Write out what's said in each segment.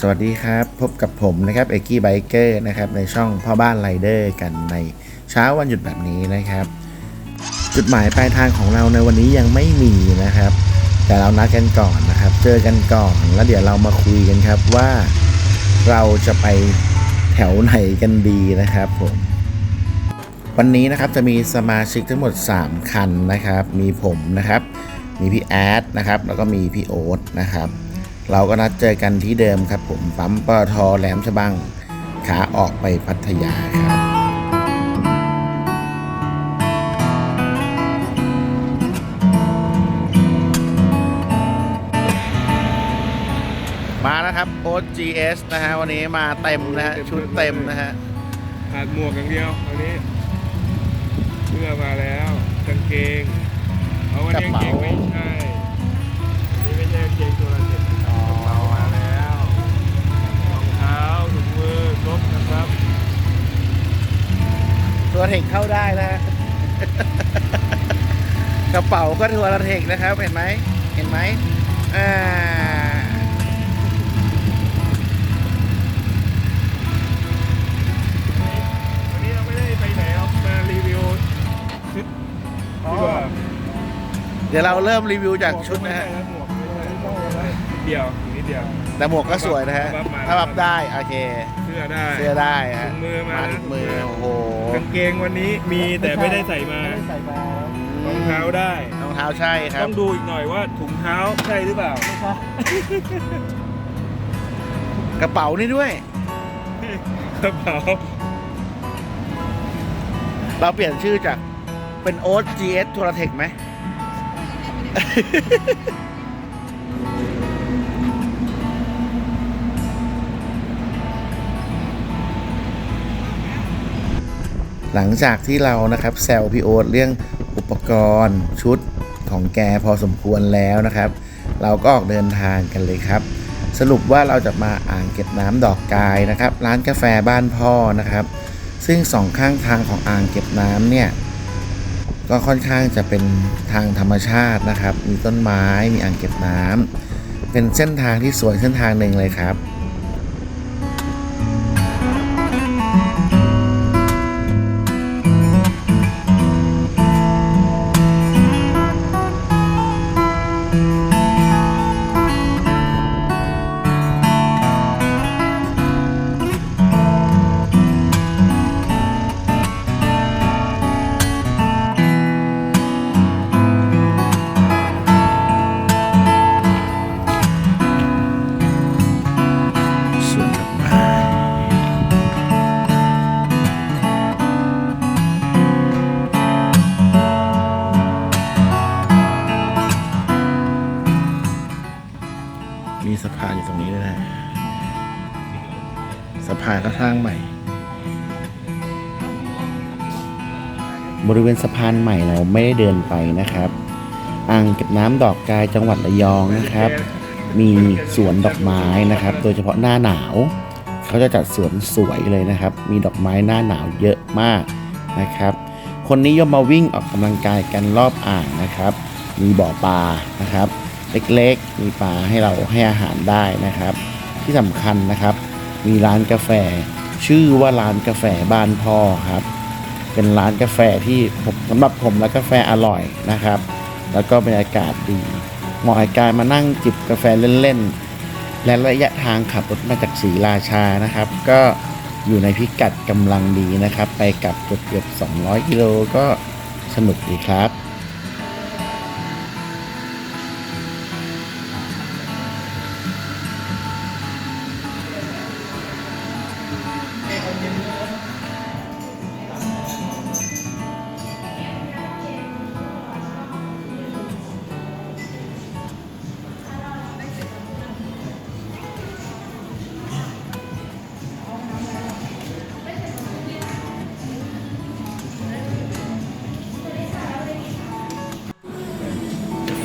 สวัสดีครับ พบกับผมนะครับเอกกี้ไบเกอร์นะครับในช่องพ่อบ้านไรเดอร์กันในเช้าวันหยุดแบบนี้นะครับ จุดหมายปลายทางของเราในวันนี้ยังไม่มีนะครับ แต่เรานัดกันก่อนนะครับ เจอกันก่อนแล้วเดี๋ยวเรามาคุยกันครับว่าเราจะไปแถวไหนกันดีนะครับผมวันนี้นะครับจะมีสมาชิกทั้งหมด 3 คันนะครับ มีผมนะครับ มีพี่แอดนะครับ แล้วก็มีพี่โอ๊ตนะครับ เราก็นัดเจอกันที่เดิมครับผมปั๊มปตทอแหลมฉบังขาออกไปพัทยาครับมานะครับโอ๊ต GS นะฮะวันนี้มาเต็มนะฮะชุดเต็มนะฮะขาดหมวกอย่างเดียววันนี้เสื้อมาแล้วกางเกงเอาวันนี้กางเกงไม่ใช่นี่ไม่ใช่กางเกงตัวละ เทคเข้าได้นะฮะกระเป๋าก็ทัวร์เทคนะครับ เห็นไหมเห็นไหมอ่าวันนี้เราไม่ได้ไปไหนเรามารีวิวชุดดีกว่าเดี๋ยวเราเริ่มรีวิวจากชุดนะฮะหมวกไม่ใช่นิดเดียวนิดเดียวแต่หมวกก็สวยนะฮะบัฟมาถ้าบับได้ โอเคเสื้อได้เสื้อได้ฮะถุงมือมาถุงมือโอ้โหกางเกงวันนี้มีแต่ไม่ได้ใส่มาใส่มารองเท้าได้ รองเท้าใช่ครัต้บองดูอีกหน่อยว่าถุงเท้าใช่หรือเปล่ากระเป๋านี่ด้วย กระเป๋าเราเปลี่ยนชื่อจากเป็นโอ๊ต GS ทัวร์เทคไหม หลังจากที่เรานะครับแซวพี่โอ๊ตเรื่องอุปกรณ์ชุดของแกพอสมควรแล้วนะครับ เราก็ออกเดินทางกันเลยครับ สรุปว่าเราจะมาอ่างเก็บน้ำดอกกายนะครับ ร้านกาแฟบ้านพ่อนะครับ ซึ่งสองข้างทางของอ่างเก็บน้ำเนี่ยก็ค่อนข้างจะเป็นทางธรรมชาตินะครับ มีต้นไม้ มีอ่างเก็บน้ำ เป็นเส้นทางที่สวยเส้นทางหนึ่งเลยครับ มีสะพานอยู่ตรงนี้ด้วยนะสะพานก็สร้างใหม่ บริเวณสะพานใหม่เราไม่ได้เดินไปนะครับ อ่างเก็บน้ำดอกกายจังหวัดระยองนะครับ มีสวนดอกไม้นะครับ โดยเฉพาะหน้าหนาวเขาจะจัดสวนสวยเลยนะครับ มีดอกไม้หน้าหนาวเยอะมากนะครับ คนนิยมมาวิ่งออกกำลังกายกันรอบอ่างนะครับ มีบ่อปลานะครับ เล็กๆ มีปลาให้เราให้อาหารได้นะครับ ที่สำคัญนะครับ มีร้านกาแฟ ชื่อว่าร้านกาแฟบ้านพ่อครับ เป็นร้านกาแฟที่ผมสำหรับผมแล้วกาแฟอร่อยนะครับ แล้วก็บรรยากาศดีเหมาะกับการมานั่งจิบกาแฟเล่นๆ และระยะทางขับรถมาจากศรีราชานะครับ ก็อยู่ในพิกัดกำลังดีนะครับ ไปกลับเกือบๆ200 กิโลก็สนุกดีครับ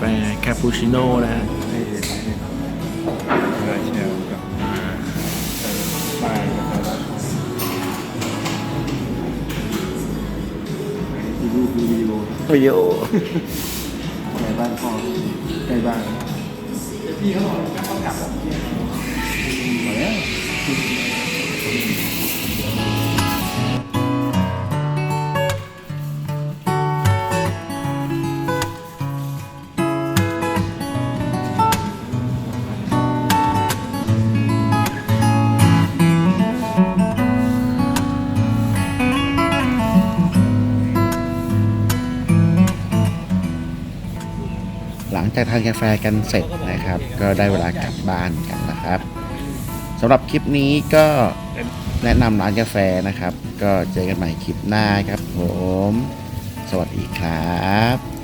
ฟคาปูชิโน่นะฮะมาเชลกับป้ายนะครับมีรูปมีวิดีโอวิดีโอในบ้านพ่อใกล้บ้านพี่เขาบอกว่าต้องกลับหมดแล้ว หลังจากทานกาแฟกันเสร็จนะครับ ก็ได้เวลากลับบ้านกันนะครับสำหรับคลิปนี้ก็แนะนำร้านกาแฟนะครับ ก็เจอกันใหม่คลิปหน้าครับผม สวัสดีครับ